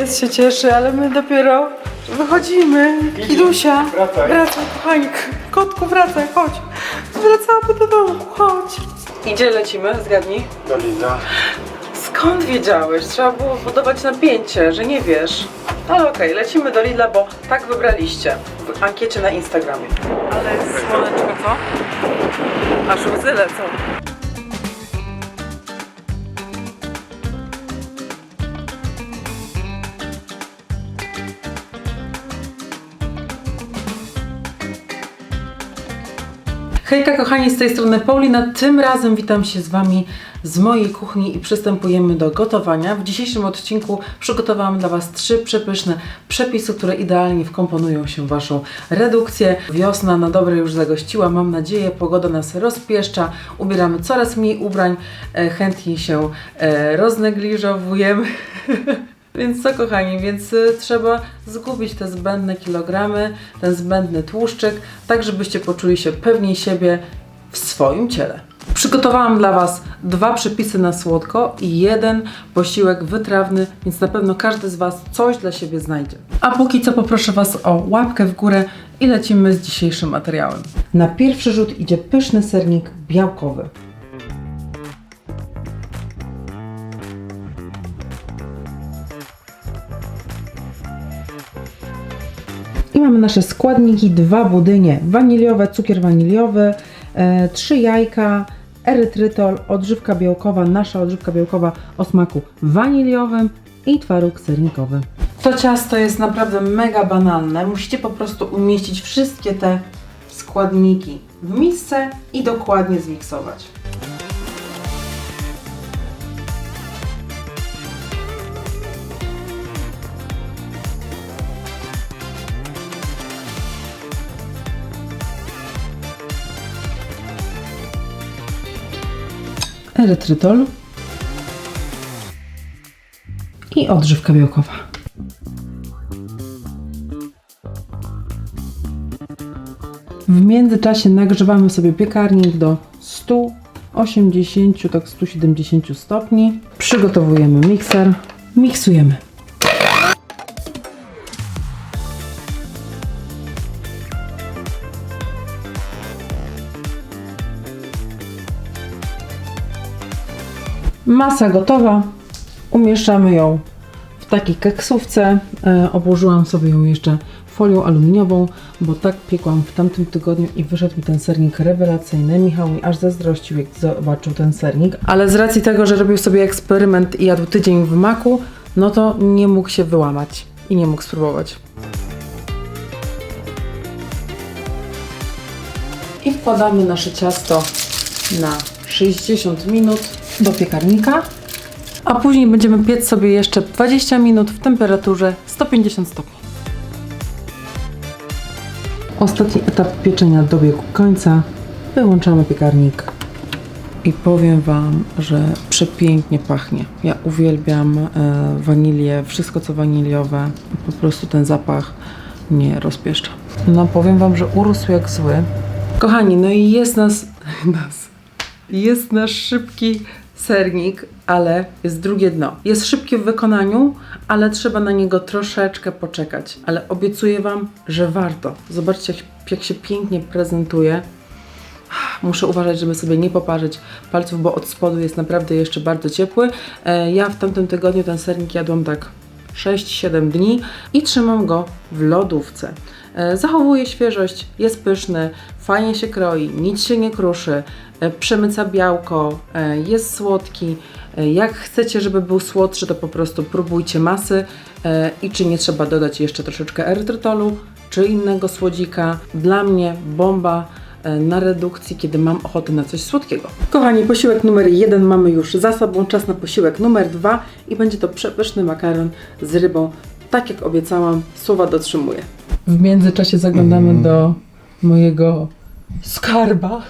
Pies się cieszy, ale my dopiero wychodzimy. Kidusia, wracaj. wracaj, kochani. Kotku, wracaj, chodź. Wracamy do domu, chodź. I gdzie lecimy? Zgadnij. Do Liza. Skąd wiedziałeś? Trzeba było budować napięcie, że nie wiesz. Ale okej, lecimy do Lidla, bo tak wybraliście w ankiecie na Instagramie. Ale jest słoneczko, co? Aż łzy lecą. Hejka kochani, z tej strony Paulina. Tym razem witam się z Wami z mojej kuchni i przystępujemy do gotowania. W dzisiejszym odcinku przygotowałam dla Was trzy przepyszne przepisy, które idealnie wkomponują się w Waszą redukcję. Wiosna na dobre już zagościła, mam nadzieję. Pogoda nas rozpieszcza, ubieramy coraz mniej ubrań, e, chętnie się e, roznegliżowujemy. Więc co kochani, więc y, trzeba zgubić te zbędne kilogramy, ten zbędny tłuszczyk, tak żebyście poczuli się pewniej siebie w swoim ciele. Przygotowałam dla Was dwa przepisy na słodko i jeden posiłek wytrawny, więc na pewno każdy z Was coś dla siebie znajdzie. A póki co poproszę Was o łapkę w górę i lecimy z dzisiejszym materiałem. Na pierwszy rzut idzie pyszny sernik białkowy. Mamy nasze składniki, dwa budynie waniliowe, cukier waniliowy, e, trzy jajka, erytrytol, odżywka białkowa, nasza odżywka białkowa o smaku waniliowym i twaróg sernikowy. To ciasto jest naprawdę mega banalne. Musicie po prostu umieścić wszystkie te składniki w misce i dokładnie zmiksować. Erytrytol i odżywka białkowa. W międzyczasie nagrzewamy sobie piekarnik do 180, tak 170 stopni. Przygotowujemy mikser, miksujemy. Masa gotowa. Umieszczamy ją w takiej keksówce. E, obłożyłam sobie ją jeszcze folią aluminiową, bo tak piekłam w tamtym tygodniu i wyszedł mi ten sernik rewelacyjny. Michał mi aż zazdrościł, jak zobaczył ten sernik. Ale z racji tego, że robił sobie eksperyment i jadł tydzień w maku, no to nie mógł się wyłamać i nie mógł spróbować. I wkładamy nasze ciasto na 60 minut do piekarnika, a później będziemy piec sobie jeszcze 20 minut w temperaturze 150 stopni. Ostatni etap pieczenia dobiegł końca. Wyłączamy piekarnik i powiem Wam, że przepięknie pachnie. Ja uwielbiam e, wanilię, wszystko co waniliowe. Po prostu ten zapach mnie rozpieszcza. No powiem Wam, że urósł jak zły. Kochani, no i jest nas, nas jest nasz szybki sernik, ale jest drugie dno. Jest szybki w wykonaniu, ale trzeba na niego troszeczkę poczekać. Ale obiecuję Wam, że warto. Zobaczcie, jak, jak się pięknie prezentuje. Muszę uważać, żeby sobie nie poparzyć palców, bo od spodu jest naprawdę jeszcze bardzo ciepły. E, Ja w tamtym tygodniu ten sernik jadłam tak 6-7 dni i trzymam go w lodówce. E, Zachowuje świeżość, jest pyszny, fajnie się kroi, nic się nie kruszy, e, przemyca białko, e, jest słodki. Jak chcecie, żeby był słodszy, to po prostu próbujcie masy i czy nie trzeba dodać jeszcze troszeczkę erytrytolu czy innego słodzika. Dla mnie bomba na redukcji, kiedy mam ochotę na coś słodkiego. Kochani, posiłek numer jeden mamy już za sobą, czas na posiłek numer dwa i będzie to przepyszny makaron z rybą. Tak jak obiecałam, słowa dotrzymuję. W międzyczasie zaglądamy do mojego skarba.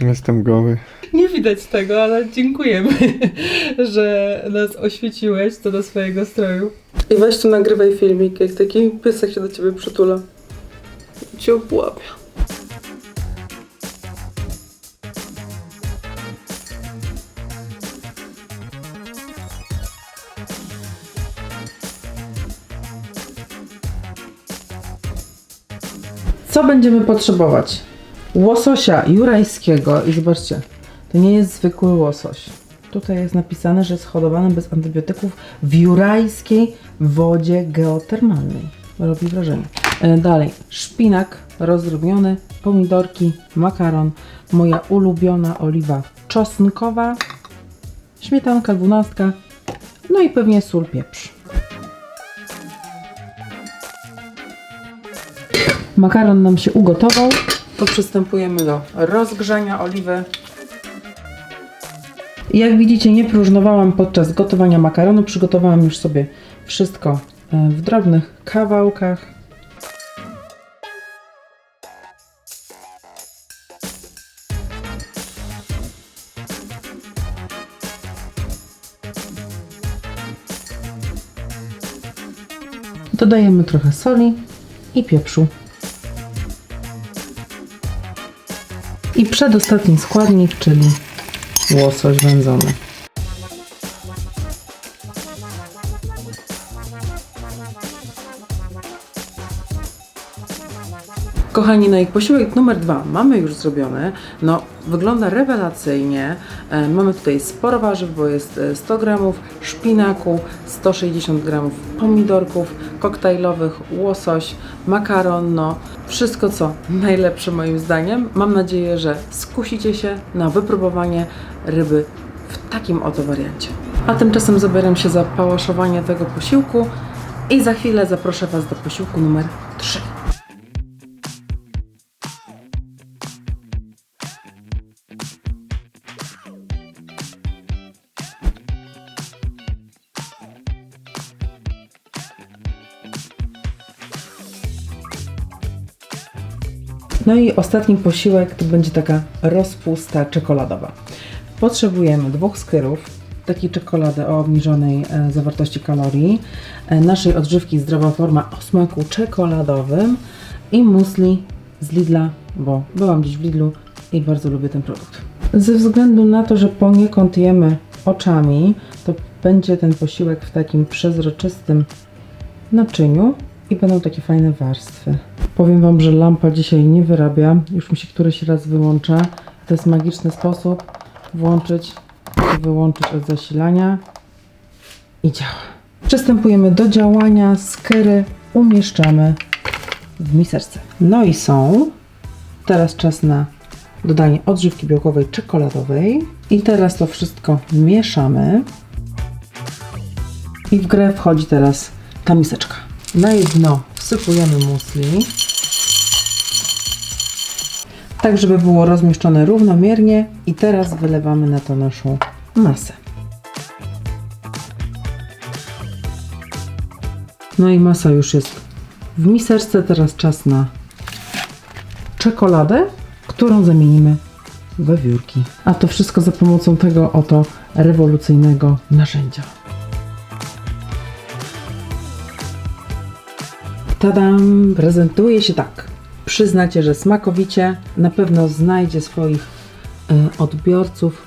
Jestem goły. Nie widać tego, ale dziękujemy, że nas oświeciłeś co do swojego stroju. I weź tu nagrywaj filmik, jak taki piesek się do ciebie przytula. Cię obłapia. Co będziemy potrzebować? Łososia jurajskiego i zobaczcie, to nie jest zwykły łosoś. Tutaj jest napisane, że jest hodowany bez antybiotyków w jurajskiej wodzie geotermalnej. Robi wrażenie. E, Dalej, szpinak rozdrobniony, pomidorki, makaron, moja ulubiona oliwa czosnkowa, śmietanka dwunastka, no i pewnie sól, pieprz. Makaron nam się ugotował, to przystępujemy do rozgrzania oliwy. Jak widzicie, nie próżnowałam podczas gotowania makaronu. Przygotowałam już sobie wszystko e, w drobnych kawałkach. Dodajemy trochę soli i pieprzu. I przedostatni składnik, czyli łosoś wędzony. Kochani, no i posiłek numer dwa mamy już zrobiony. No, wygląda rewelacyjnie. E, mamy tutaj sporo warzyw, bo jest e, 100 gramów szpinaku, 160 gramów pomidorków koktajlowych, łosoś, makaron, no wszystko co najlepsze moim zdaniem. Mam nadzieję, że skusicie się na wypróbowanie ryby w takim oto wariancie. A tymczasem zabieram się za pałaszowanie tego posiłku i za chwilę zaproszę Was do posiłku numer 3. No i ostatni posiłek to będzie taka rozpusta czekoladowa. Potrzebujemy dwóch skyrów, takiej czekolady o obniżonej e, zawartości kalorii, e, naszej odżywki zdrowa forma o smaku czekoladowym i musli z Lidla, bo byłam dziś w Lidlu i bardzo lubię ten produkt. Ze względu na to, że poniekąd jemy oczami, to będzie ten posiłek w takim przezroczystym naczyniu i będą takie fajne warstwy. Powiem Wam, że lampa dzisiaj nie wyrabia, już mi się któryś raz wyłącza. To jest magiczny sposób włączyć i wyłączyć od zasilania i działa. Przystępujemy do działania. Skery umieszczamy w miseczce. No i są. Teraz czas na dodanie odżywki białkowej czekoladowej. I teraz to wszystko mieszamy. I w grę wchodzi teraz ta miseczka. Na jej dno wsypujemy musli. Tak, żeby było rozmieszczone równomiernie. I teraz wylewamy na to naszą masę. No i masa już jest w miseczce. Teraz czas na czekoladę, którą zamienimy we wiórki. A to wszystko za pomocą tego oto rewolucyjnego narzędzia. Tadam! Prezentuje się tak. Przyznacie, że smakowicie. Na pewno znajdzie swoich e, odbiorców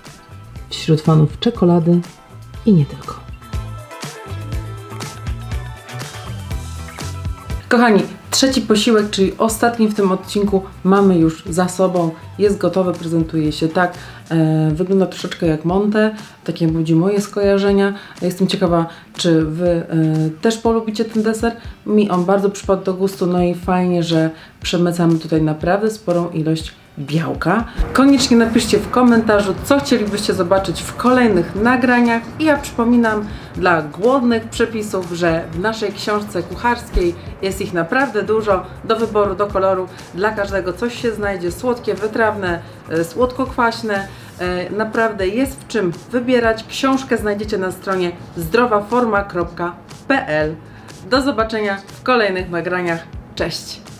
wśród fanów czekolady i nie tylko. Kochani, trzeci posiłek, czyli ostatni w tym odcinku, mamy już za sobą. Jest gotowy, prezentuje się tak. E, wygląda troszeczkę jak Monte, takie budzi moje skojarzenia. Jestem ciekawa, czy Wy e, też polubicie ten deser. Mi on bardzo przypadł do gustu, no i fajnie, że przemycamy tutaj naprawdę sporą ilość białka. Koniecznie napiszcie w komentarzu, co chcielibyście zobaczyć w kolejnych nagraniach. I ja przypominam dla głodnych przepisów, że w naszej książce kucharskiej jest ich naprawdę dużo do wyboru, do koloru. Dla każdego coś się znajdzie, słodkie, wytrawne, e, słodko-kwaśne. E, Naprawdę jest w czym wybierać. Książkę znajdziecie na stronie zdrowaforma.pl. Do zobaczenia w kolejnych nagraniach. Cześć!